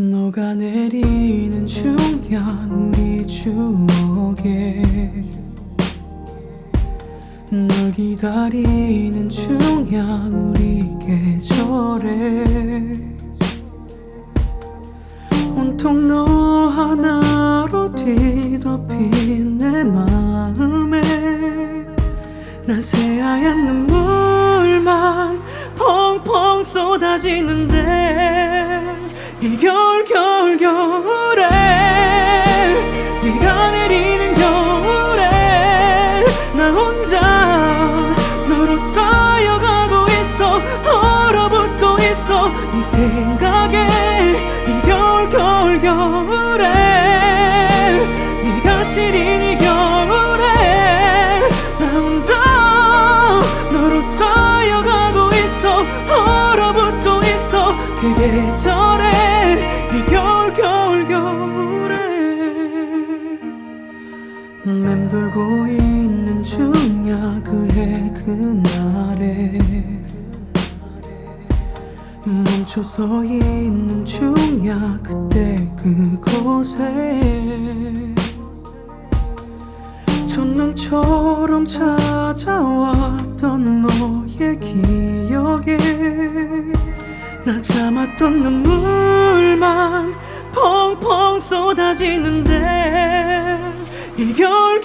녹아내리는 중량 우리 추억에 널 기다리는 중량 우리 계절에 온통 너 하나로 뒤덮인 내 마음에 난 새하얀 눈물만 펑펑 쏟아지는데 너로 쌓여가고 있어 얼어붙고 있어. 네 생각에 이 겨울 겨울 겨울에 네가 시린 이 겨울에 나 혼자 너로 쌓여가고 있어 얼어붙고 있어. 그 계절에 멈춰 서 있는 중야 그때 그곳에. 첫눈처럼 찾아왔던 너의 기억에 나 참았던 눈물만 펑펑 쏟아지는데 이겨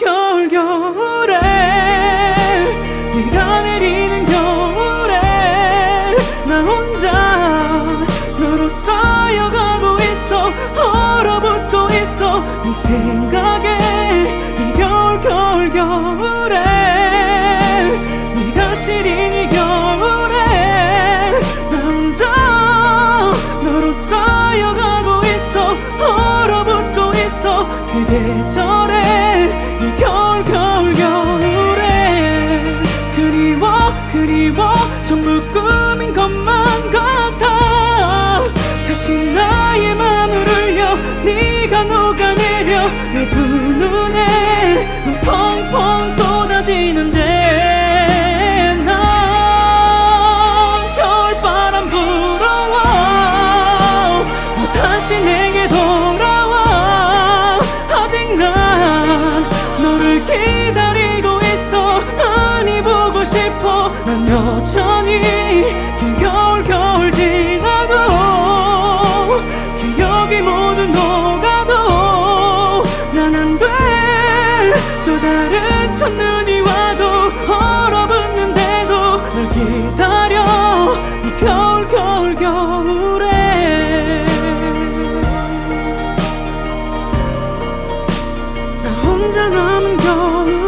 네 생각에 이 겨울 겨울 겨울에 네가 시린 이 겨울에 나 혼자 너로 쌓여가고 있어 얼어붙고 있어 그 계절 여전히 그 겨울 겨울 지나도 기억이 모두 녹아도 난 안 돼. 또 다른 첫눈이 와도 얼어붙는데도 널 기다려. 이 겨울 겨울 겨울에. 나 혼자 남은 겨울